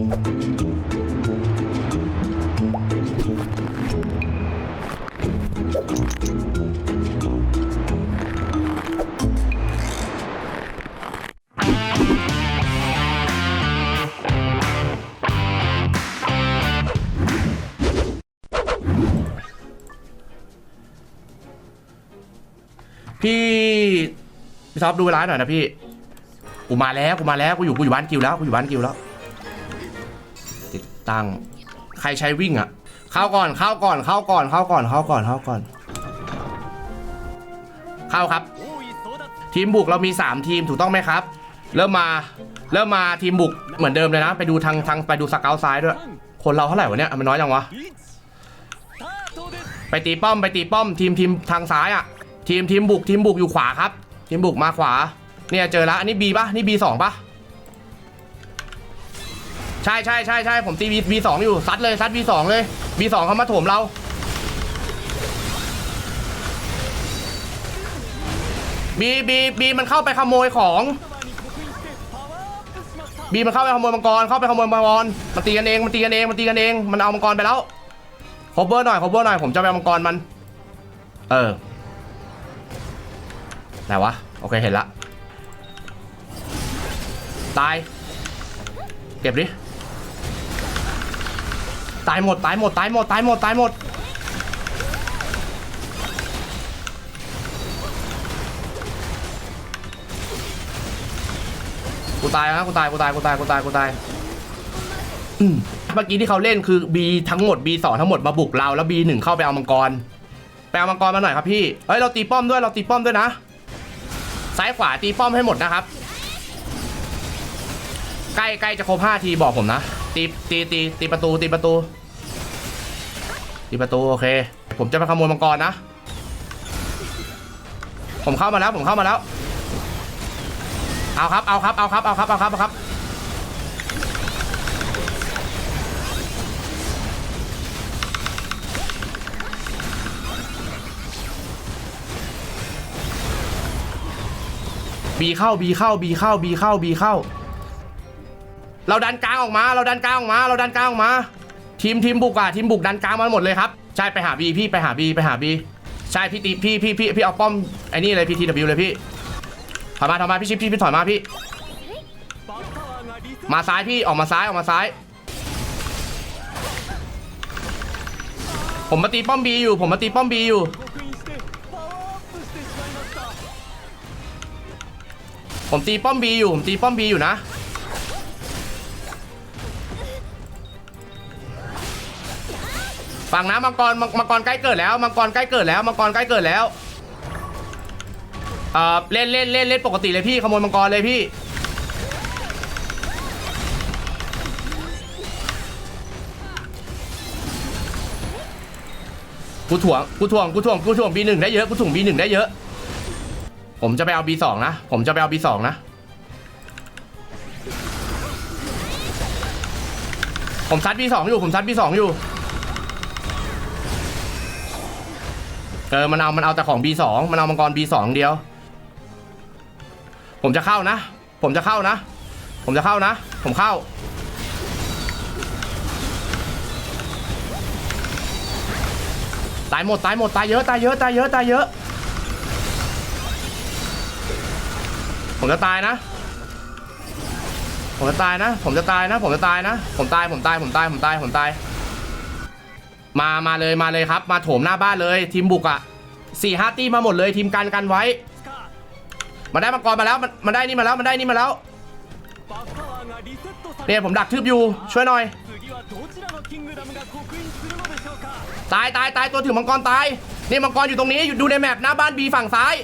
พี่พี่ท็อปดูเวลาหน่อยนะพี่ กูมาแล้วกูมาแล้วกูอยู่กูอยู่บ้านกิวแล้วกูอยู่บ้านกิวแล้ว ตั้ง ใครใช้วิ่งอะเข้าก่อนเข้าก่อนเข้าก่อนเข้าก่อนเข้าก่อนเข้าก่อน เข้าครับ ทีมบุกเรามี 3 ทีมถูกต้องไหมครับ เริ่มมาเริ่มมาทีมบุกเหมือนเดิมเลยนะ ไปดูทางทางไปดูสเกลซ้ายด้วย คนเราเท่าไหร่วะเนี่ยมันน้อยจังวะไปตีป้อมไปตีป้อมทีมทีมทางซ้ายอะ ทีมทีมบุกทีมบุกอยู่ขวาครับ ทีมบุกมาขวา เนี่ยเจอแล้วอันนี้บีป่ะนี่บีสองป่ะ ใช่ใช่ใช่ใช่ผมตีบีบีสองอยู่ซัดเลยซัดบีสองเลยบีสองเขามาโถมเรา บีบีบีมันเข้าไปขโมยของบีมันเข้าไปขโมยมังกรเข้าไปขโมยมังกรมันตีกันเองมันตีกันเองมันตีกันเองมันเอามังกรไปแล้วคอเบอร์หน่อยคอเบอร์หน่อยผมจะไปเอามังกรมัน เออไหนวะโอเคเห็นละตายเก็บดิ ตายหมดตายหมดตายหมดตายหมดตายหมดกูตายนะกูตายกูตายกูตายกูตายกูตายอืมเมื่อกี้ที่เขาเล่นคือ B ทั้งหมด B2 ทั้งหมดมาบุกเราแล้ว B1 เข้าไปเอามังกรไปเอามังกรมาหน่อยครับพี่เฮ้ยเราตีป้อมด้วยเราตีป้อมด้วยนะ ซ้ายขวาตีป้อมให้หมดนะครับ ใกล้ใกล้จะครบ5ทีบอกผมนะตีตีตีตีประตูตีประตู ตีประตูโอเค ผมจะไปขโมยมังกรนะ ผมเข้ามาแล้ว ผมเข้ามาแล้ว เอาครับ เอาครับ เอาครับ เอาครับ เอาครับ เอาครับ บีเข้า บีเข้า บีเข้า บีเข้า บีเข้า เราดันกลางออกมา เราดันกลางออกมา เราดันกลางออกมา ทีมทีมบุกอะทีมบุกดันกลางมาหมดเลยครับใช่ไปหาบีพี่ไปหาบีไปหาบีใช่พี่ตีพี่พี่พี่พี่เอาป้อมไอ้นี่เลยพี่ทีวเลยพี่ถอยมาถอยมาพี่ชิปพี่พี่ถอยมาพี่ มาซ้ายพี่ออกมาซ้ายออกมาซ้าย ผมมาตีป้อมบีอยู่ ผมมาตีป้อมบีอยู่ผมตีป้อมบีอยู่ผมตีป้อมบีอยู่นะ ฝั่งนะมังกรมังกรใกล้เกิดแล้วมังกรใกล้เกิดแล้วมังกรใกล้เกิดแล้วเอ่อเล่นเล่นเล่นเล่นปกติเลยพี่ขโมยมังกรเลยพี่กูถ่วงกูถ่วงกูถ่วงกูถ่วงบีหนึ่งได้เยอะกูถ่วงบีหนึ่งได้เยอะ ผมจะไปเอา B2 นะ ผมจะไปเอา B2 นะ ผมซัด B2 อยู่ ผมซัด B2 อยู่ เออ มันเอา มันเอาแต่ของ B2 มันเอามังกร B2 เดียว ผมจะเข้านะ ผมจะเข้านะ ผมจะเข้านะ ผมเข้า ตายหมด ตายหมด ตายเยอะ ตายเยอะ ตายเยอะ ตายเยอะ ผมจะตายนะ ผมจะตายนะ ผมจะตายนะ ผมจะตายนะ ผมตาย ผมตาย ผมตาย ผมตาย ผมตาย มามาเลยมาเลยครับ มาโถมหน้าบ้านเลย ทีมบุกอะสี่ห้าตีมาหมดเลยทีมกันกันไว้ มาได้มังกรมาแล้วมมันได้นี่มาแล้วมันได้นี่มาแล้วเนี่ยผมดักทึบอยู่ช่วยหน่อย ตายตายตายตัวถือมังกรตายนี่มังกรอยู่ตรงนี้อยู่ดูในแมปหน้าบ้านบีฝั่งซ้าย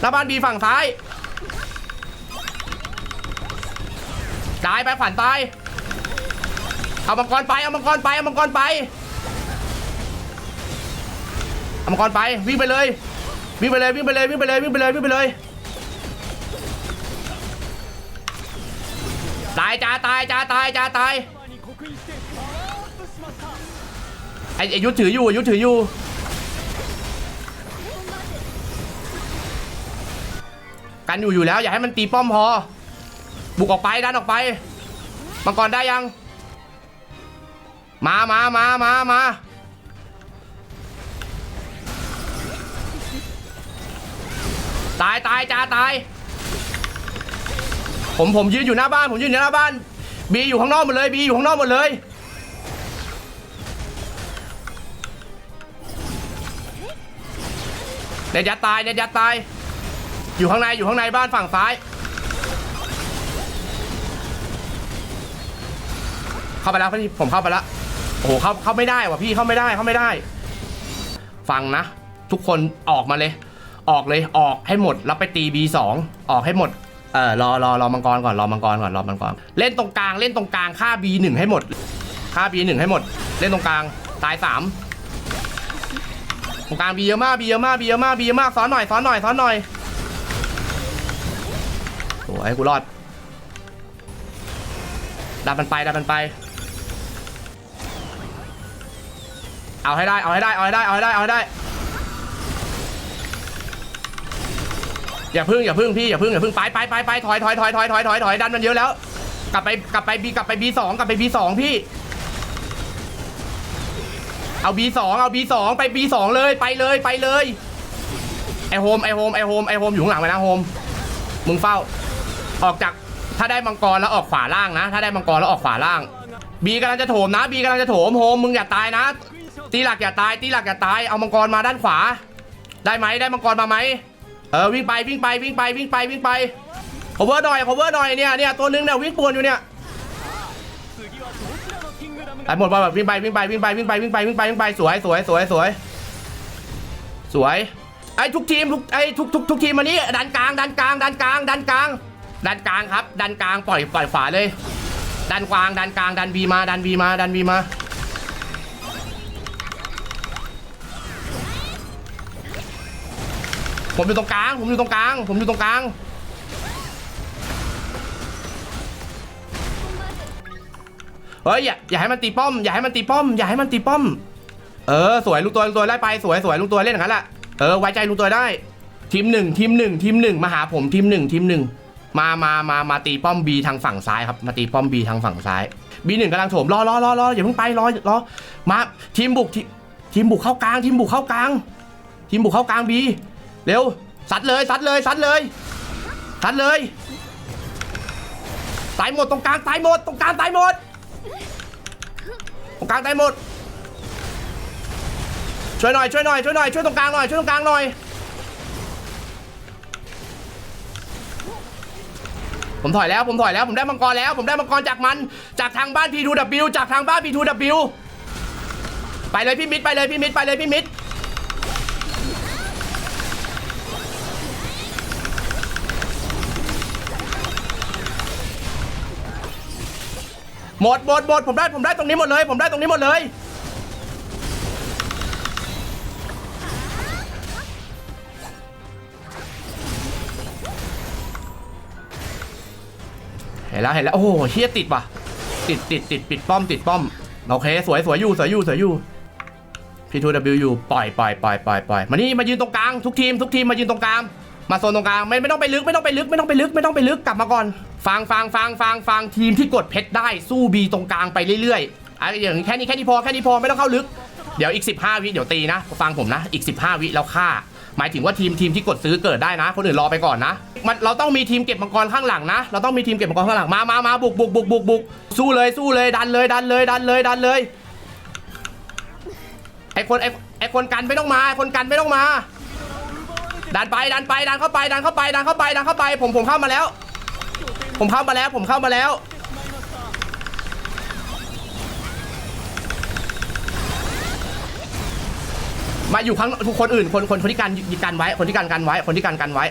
หน้าบ้านบีฝั่งซ้ายตายไปขวัญตาย เอามังกรไป เอามังกรไป เอามังกรไป เอามังกรไปวิ่งไปเลย วิ่งไปเลยวิ่งไปเลยวิ่งไปเลยวิ่งไปเลยวิ่งไปเลย ตายจ้าตายจ้าตายจ้าตายไอ้ยุทธถืออยู่ยุทธถืออยู่กันอยู่อยู่แล้ว อย่าให้มันตีป้อมพอ บุกออกไปดันออกไปมังกรได้ยัง มามามามามาตายตายจ้าตาย ผมผมยืนอยู่หน้าบ้าน ผมยืนอยู่หน้าบ้านบีอยู่ข้างนอกหมดเลยบีอยู่ข้างนอกหมดเลย เนตยัดตายเนตยัดตาย อยู่ข้างในอยู่ข้างในบ้านฝั่งซ้าย เข้าไปแล้วพี่ผมเข้าไปแล้ว โอ้โหเข้าเข้าไม่ได้ว่ะพี่เข้าไม่ได้เข้าไม่ได้ ฟังนะ ทุกคนออกมาเลย ออกเลยออกให้หมดแล้วไปตี B2 ออกให้หมดเออรอรอรอมังกรก่อนรอมังกรก่อนรอมังกรเล่นตรงกลางเล่นตรงกลางฆ่า B1 ให้หมดฆ่า B1 ให้หมด เล่นตรงกลางตายสามตรงกลางบีเยอะมากบีเยอะมากบีเยอะมากบีเยอะมากซ้อนหน่อยซ้อนหน่อยซ้อนหน่อยโอ้ยกูรอดดันมันไปดันมันไป เอาให้ได้ เอาให้ได้ เอาให้ได้ เอาให้ได้ เอาให้ได้ อย่าพึ่ง อย่าพึ่งพี่ อย่าพึ่ง อย่าพึ่ง ไปไปไปไปถอยถอยถอยถอยถอยถอยถอยดันมันเยอะแล้ว กลับไป กลับไปบีกลับไปบีสองกลับไปบีสองพี่ เอาบีสองเอาบีสองไปบีสองเลย ไปเลย ไปเลย ไอโฮม ไอโฮม ไอโฮม ไอโฮมอยู่ข้างหลังไปนะโฮม มึงเฝ้า ออกจาก ถ้าได้มังกรแล้วออกขวาล่างนะ ถ้าได้มังกรแล้วออกขวาล่างบีกำลังจะโถมนะบีกำลังจะโถมโฮมมึงอย่าตายนะ ตีหลักอย่าตาย ตีหลักอย่าตาย เอามังกรมาด้านขวา ได้ไหมได้มังกรมาไหมเออวิ่งไปวิ่งไปวิ่งไปวิ่งไปวิ่งไป cover หน่อย cover หน่อยเนี่ยเนี่ยตัวนึงเนี่ยวิ่งป่วนอยู่เนี่ยไอ้หมดว่าแบบวิ่งไปวิ่งไปวิ่งไปวิ่งไปวิ่งไปวิ่งไปวิ่งไปสวยสวยสวยสวยสวยไอ้ทุกทีมทุกไอ้ทุกทุกทุกทีมมานี้ดันกลางดันกลางดันกลางดันกลางดันกลางครับ ดันกลางปล่อยปล่อยฝาเลย ดันกลางดันกลางดันบีมาดันบีมาดันบีมา ผมอยู่ตรงกลาง ผมอยู่ตรงกลาง ผมอยู่ตรงกลาง เฮ้ยอย่าอย่าให้มันตีป้อม อย่าให้มันตีป้อม อย่าให้มันตีป้อม เออสวยลุงตัวลุงตัวไล่ไปสวยสวยลุงตัวเล่นอย่างนั้นแหละเออไว้ใจลุงตัวได้ ทีมหนึ่งทีมหนึ่งทีมหนึ่งมาหาผมทีมหนึ่งทีมหนึ่งมามามามาตีป้อมบีทางฝั่งซ้ายครับ มาตีป้อมบีทางฝั่งซ้ายบีหนึ่งกำลังโถมรอรอรอรออย่าเพิ่งไปรอรอมาทีมบุกทีทีมบุกเข้ากลาง ทีมบุกเข้ากลาง ทีมบุกเข้ากลางบี เร็วซัดเลยซัดเลยซัดเลยซัดเลยตายหมดตรงกลางตายหมดตรงกลางตายหมดตรงกลางตายหมด ช่วยหน่อยช่วยหน่อยช่วยหน่อยช่วยตรงกลางหน่อยช่วยตรงกลางหน่อย ผมถอยแล้วผมถอยแล้วผมได้มังกรแล้ว ผมได้มังกรจากมันจากทางบ้าน P2W จากทางบ้าน P2W ไปเลยพี่มิดไปเลยพี่มิดไปเลยพี่มิด หมดหมดหมดผมได้ผมได้ตรงนี้หมดเลย ผมได้ตรงนี้หมดเลย เห็นแล้วเห็นแล้วโอ้โหเฮียติดว่ะ ติดติดติดปิดป้อมติดป้อมโอเคสวยสวยอยู่สวยอยู่สวยอยู่พีทูดับยูปล่อยปล่อยปล่อยปล่อยปล่อยมานี่มายืนตรงกลางทุกทีมทุกทีมมายืนตรงกลาง มาโซนตรงกลางไม่ไม่ต้องไปลึกไม่ต้องไปลึกไม่ต้องไปลึกไม่ต้องไปลึกกลับมาก่อน ฟังฟังฟังฟังฟังทีมที่กดเพชรได้สู้บีตรงกลางไปเรื่อยๆอะอย่างแค่นี้แค่นี้พอแค่นี้พอไม่ต้องเข้าลึกเดี๋ยวอีก 15 วิเดี๋ยวตีนะ ฟังผมนะอีก 15 วิแล้วฆ่า หมายถึงว่าทีมทีมที่กดซื้อเกิดได้นะ คนอื่นรอไปก่อนนะมันเราต้องมีทีมเก็บมังกรข้างหลังนะ เราต้องมีทีมเก็บมังกรข้างหลังมามามาบุกบุกบุกบุกบุกสู้เลยสู้เลยดันเลยดันเลยดันเลยดันเลยไอคนไอไอคนกันไม่ต้องมาไอคนกันไม่ต้องมา ดันไปดันไปดันเข้าไปดันเข้าไปดันเข้าไปดันเข้าไป ผมผมเข้ามาแล้ว ผมเข้ามาแล้วผมเข้ามาแล้วมาอยู่ข้างทุกคนอื่นคนคนคนที่กันกันไว้คนที่กันกันไว้คนที่กันกันไว้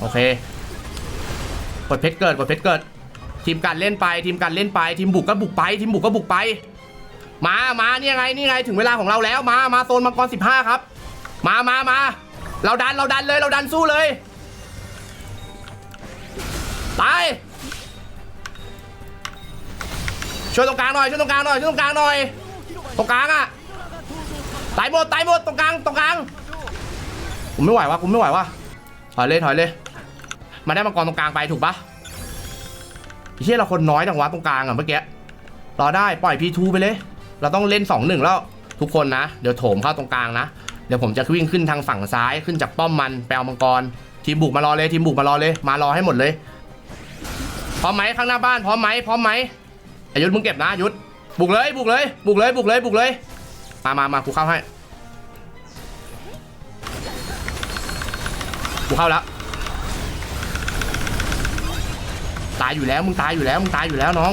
โอเคกดเพชรเกิดกดเพชรเกิด ทีมการเล่นไป ทีมการเล่นไป ทีมบุกก็บุกไป ทีมบุกก็บุกไป มามานี่ไงนี่ไงถึงเวลาของเราแล้วมามาโซนมังกร15 ครับ มามามาเราดันเราดันเลยเราดันสู้เลยตายช่วยตรงกลางหน่อยช่วยตรงกลางหน่อยช่วยตรงกลางหน่อยตรงกลางอะตายหมดตายหมดตรงกลางตรงกลางผมไม่ไหววะผมไม่ไหววะถอยเลยถอยเลยมาได้มังกรตรงกลางไปถูกปะเชี่ยเราคนน้อยจังวะตรงกลางอะเมื่อกี้รอได้ปล่อยพีทูไปเลย เราต้องเล่น2องหนึ่งแล้วทุกคนนะ เดี๋ยวโถมเข้าตรงกลางนะ เดี๋ยวผมจะวิ่งขึ้นทางฝั่งซ้ายขึ้นจากป้อมมันแปลมังกร ทีมบุกมารอเลยทีมบุกมารอเลย มารอให้หมดเลย พร้อมไหมข้างหน้าบ้านพร้อมไหมพร้อมไหมอายุทธมึงเก็บนะอายุทธบุกเลยบุกเลย บุกเลยบุกเลยบุกเลย มามามากูเข้าให้กูเข้าแล้วตายอยู่แล้วมึงตายอยู่แล้วมึงตายอยู่แล้วน้อง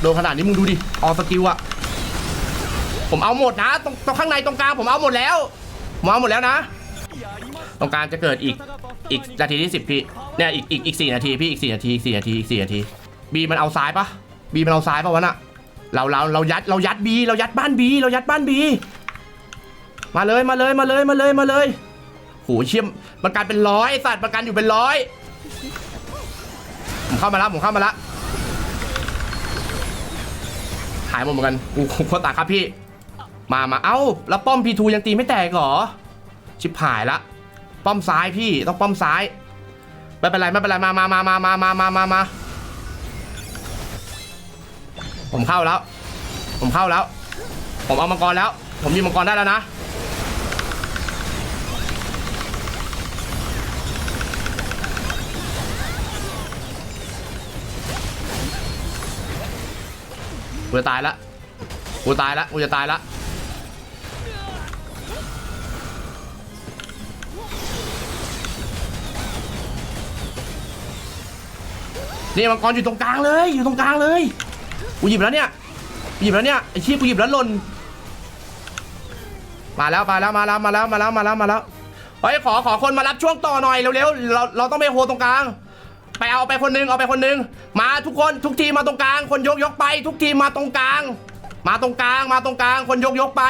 โดนขนาดนี้มึงดูดิออสกิลอะผมเอาหมดนะตรงตรงข้างในตรงกลางผมเอาหมดแล้ว มอาหมดแล้วนะตรงกลางจะเกิดอีกอีกนาทีที่สิบพี่เนี่ยอีกอีกอีกสี่นาทีพี่อีกสี่นาทีอีกสี่นาทีอีกสี่นาทีบีมันเอาซ้ายปะบีมันเอาซ้ายปะวะน่ะเราเราเรายัดเรายัดบีเรายัดบ้านบีเรายัดบ้านบีมาเลยมาเลยมาเลยมาเลยมาเลยโหเชี่ยมมันกลายเป็นร้อยสัตว์ประกันอยู่เป็นร้อยผมเข้ามาแล้วผมเข้ามาแล้วหายหมดเหมือนกันกูโคตรตาครับพี่ มามาเอ้า แล้วป้อมพีทูยังตีไม่แตกเหรอ ชิบหายละ ป้อมซ้ายพี่ต้องป้อมซ้าย ไม่เป็นไรไม่เป็นไรมามามามามามามามามาผมเข้าแล้ว ผมเข้าแล้ว ผมเอามังกรแล้ว ผมยิงมังกรได้แล้วนะกูจะตายละกูตายละกูจะตายละ นี่มังกรอยู่ตรงกลางเลย อยู่ตรงกลางเลยกูหยิบแล้วเนี่ยกูหยิบแล้วเนี่ยไอ้ชี้กูหยิบแล้วหล่นมาแล้วมาแล้วมาแล้วมาแล้วมาแล้วมาแล้วมาแล้วเฮ้ยขอขอคนมารับช่วงต่อหน่อยเร็วๆเราเราต้องไปโฮตรงกลาง ไปเอาไปคนนึงเอาไปคนนึงมาทุกคนทุกทีมาตรงกลาง คนยกยกไป ทุกทีมมาตรงกลาง มาตรงกลางมาตรงกลาง คนยกยกไป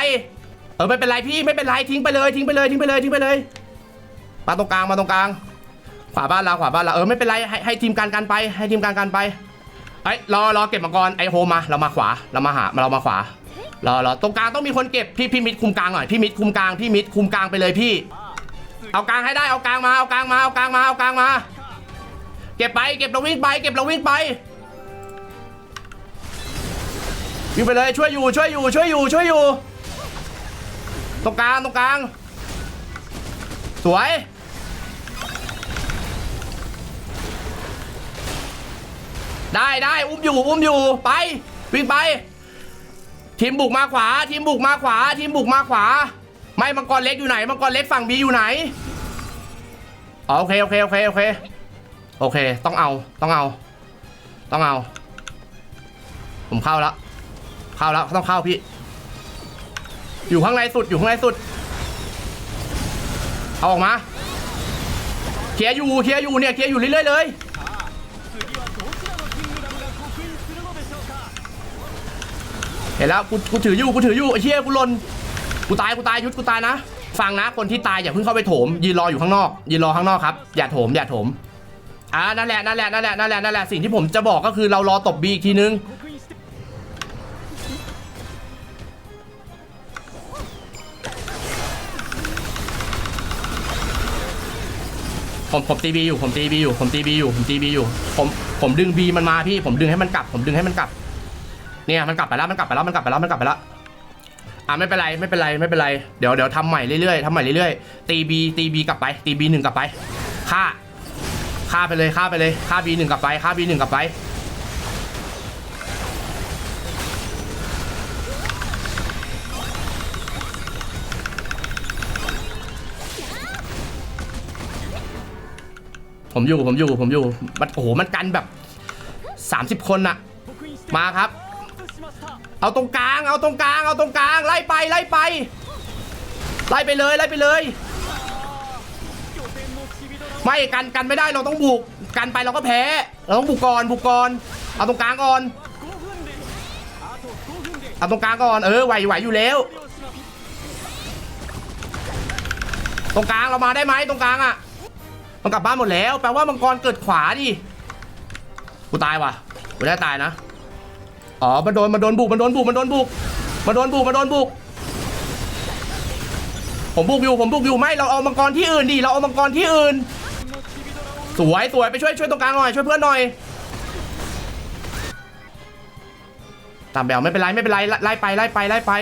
เออไม่เป็นไรพี่ไม่เป็นไรทิ้งไปเลยทิ้งไปเลยทิ้งไปเลยทิ้งไปเลยมาตรงกลางมาตรงกลาง ขวาบ้านเราขวาบ้านเราเออไม่เป็นไรให้ให้ทีมการกันไปให้ทีมการกันไปไอ้ยรอรอเก็บมังกรไอ้โฮมาเรามาขวาเรามาหาเรามาขวารอรอตรงกลางต้องมีคนเก็บพี่พี่มิดคุมกลางหน่อยพี่มิดคุมกลางพี่มิดคุมกลางไปเลยพี่ เอากลางให้ได้เอากลางมาเอากลางมาเอากลางมาเอากลางมา เก็บไปเก็บเราวิ่งไปเก็บเราวิ่งไปวิ่งไปเลยช่วยอยู่ช่วยอยู่ช่วยอยู่ช่วยอยู่ตรงกลางตรงกลาง สวย ได้ได้อุ้มอยู่อุ้มอยู่ไป วิ่งไป ทีมบุกมาขวา ทีมบุกมาขวา ทีมบุกมาขวา ไม่มังกรเล็กอยู่ไหนมังกรเล็กฝั่งบีอยู่ไหนอ๋อโอเคโอเคโอเคโอเคโอเค ต้องเอาต้องเอา ต้องเอา ผมเข้าแล้วเข้าแล้วต้องเข้าพี่ อยู่ข้างในสุดอยู่ข้างในสุดเอาออกมาเคลียร์อยู่เคลียร์อยู่เนี่ยเคลียร์อยู่เรื่อยๆเลย เห็นแล้วกูกูถืออยู่กูถืออยู่ไอ้เชี่ยกูหลนกูตายกูตายยุดกูตายนะ ฟังนะคนที่ตายอย่าเพิ่งเข้าไปโถมยืนรออยู่ข้างนอกยืนรอข้างนอกครับอย่าโถมอย่าโถมอ่านั่นแหละนั่นแหละนั่นแหละนั่นแหละนั่นแหละสิ่งที่ผมจะบอกก็คือเรารอตบบีอีกทีนึงผมผมตีบีอยู่ผมตีบีอยู่ผมตีบีอยู่ผมตีบีอยู่ผมผมดึงบีมันมาพี่ผมดึงให้มันกลับ ผมดึงให้มันกลับ เนี่ยมันกลับไปแล้วมันกลับไปแล้วมันกลับไปแล้วมันกลับไปแล้วอ่าไม่เป็นไรไม่เป็นไรไม่เป็นไรเดี๋ยวเดี๋ยวทำใหม่เรื่อยๆทำใหม่เรื่อยๆตีบีตีบีกลับไปตีบีหนึ่งกลับไปฆ่าฆ่าไปเลยฆ่าไปเลยฆ่าบีหนึ่งกลับไปฆ่าบีหนึ่งกลับไปผมอยู่ผมอยู่ผมอยู่มันโอ้โหมันกันแบบ 30 คนอะมาครับ เอาตรงกลาง เอาตรงกลาง เอาตรงกลาง ไล่ไป ไล่ไป ไล่ไปเลย ไล่ไปเลย ไม่กัน กันไม่ได้ เราต้องบุก กันไปเราก็แพ้ เราต้องบุกก่อน บุกก่อน เอาตรงกลางก่อน เอาตรงกลางก่อน เออ ไหวไหวอยู่แล้ว ตรงกลางเรามาได้ไหมตรงกลางอะมันกลับบ้านหมดแล้ว แปลว่ามังกรเกิดขวาดิ กูตายว่ะ กูได้ตายนะ อ๋อ มันโดน มันโดนบุก มันโดนบุก มันโดนบุก มันโดนบุก มันโดนบุก ผมบุกอยู่ ผมบุกอยู่ ไม่ เราเอามังกรที่อื่นดิ เราเอามังกรที่อื่น สวย สวย ไปช่วย ช่วยตรงกลางหน่อย ช่วยเพื่อนหน่อย ตามแบลไม่เป็นไร ไม่เป็นไร ไล่ไป ไล่ไป ไล่ไป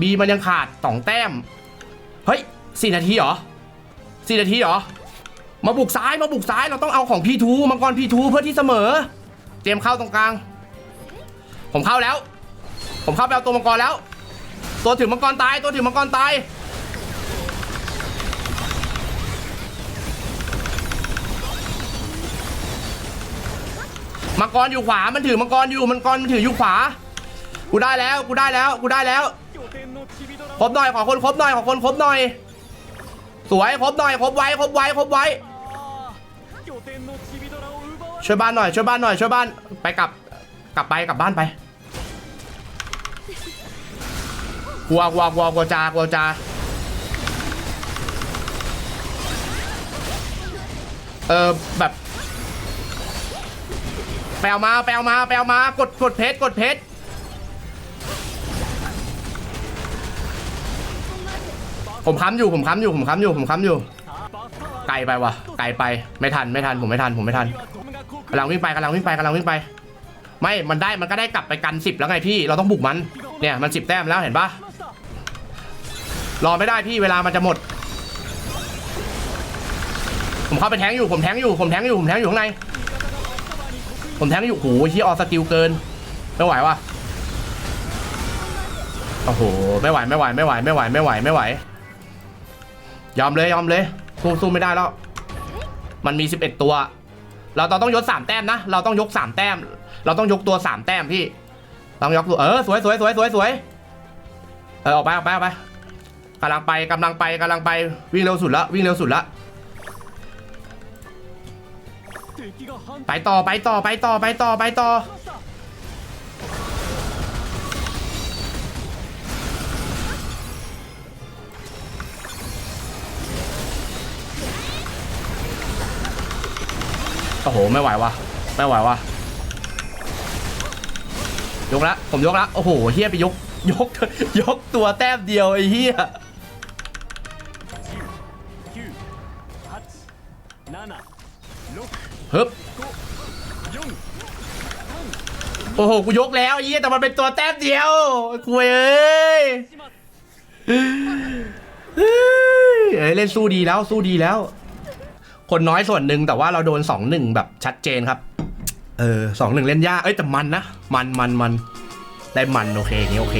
บีมันยังขาดสองแต้ม เฮ้ยสี่นาทีเหรอสี่นาทีเหรอ มาบุกซ้าย มาบุกซ้าย เราต้องเอาของพีทูมังกรพีทูเพื่อที่เสมอเจมเข้าตรงกลาง ผมเข้าแล้ว ผมเข้าไปเอาตัวมังกรแล้ว ตัวถือมังกรตาย ตัวถือมังกรตาย มังกรอยู่ขวา มันถือมังกรอยู่ มังกรมันถืออยู่ขวา กูได้แล้ว กูได้แล้ว กูได้แล้ว ครบหน่อย ขอคนครบหน่อย ขอคนครบหน่อย สวย ครบหน่อย ครบไว้ ครบไว้ ครบไว้ ช่วยบ้านหน่อย ช่วยบ้านหน่อย ช่วยบ้าน ไปกลับ กลับไป กลับบ้านไป กลัวกลัวกลัวกลัวจากลัวจาเออแบบไปเอามาไปเอามาไปเอามากดกดเพชรกดเพชรผมค้ำอยู่ผมค้ำอยู่ผมค้ำอยู่ผมค้ำอยู่ ไกลไปวะไกลไปไม่ทันไม่ทันผมไม่ทันผมไม่ทันกำลังวิ่งไปกำลังวิ่งไปกำลังวิ่งไป ไม่ มันได้ มันก็ได้กลับไปกันสิบแล้วไงพี่ เราต้องบุกมัน เนี่ย มันสิบแต้มแล้วเห็นปะรอไม่ได้พี่เวลามันจะหมด ผมเข้าไปแทงอยู่ ผมแทงอยู่ ผมแทงอยู่ ผมแทงอยู่ข้างใน ผมแทงอยู่โอ้โหที่ออสติลเกิน ไม่ไหววะโอ้โห ไม่ไหว ไม่ไหว ไม่ไหว ไม่ไหว ไม่ไหว ไม่ไหว ยอมเลย ยอมเลย สู้สู้ไม่ได้แล้ว มันมี 11 ตัว เราต้องยกสามแต้มนะ เราต้องยกสามแต้ม เราต้องยกตัวสามแต้มพี่ต้องยกตัวเออสวยสวยสวยสวยสวยเออออกไปออกไปออกไปกำลังไปกำลังไปกำลังไปวิ่งเร็วสุดละวิ่งเร็วสุดละไปต่อไปต่อไปต่อไปต่อไปต่อโอ้โห ไม่ไหววะไม่ไหววะ ยกละผมยกละโอ้โหเฮียไปยก ยกยกตัวแต้มเดียวไอ้เฮียฮึบโอ้โห กูยกแล้วไอ้เหี้ยแต่มันเป็นตัวแต้มเดียวคุยเอ้ยเฮ้ยเอ้ยเล่นสู้ดีแล้วสู้ดีแล้ว คนน้อยส่วนหนึ่งแต่ว่าเราโดนสองหนึ่งแบบชัดเจนครับ เออสองหนึ่งเล่นยากเอ้ยแต่มันนะ มันมันมันได้มันโอเคนี้โอเค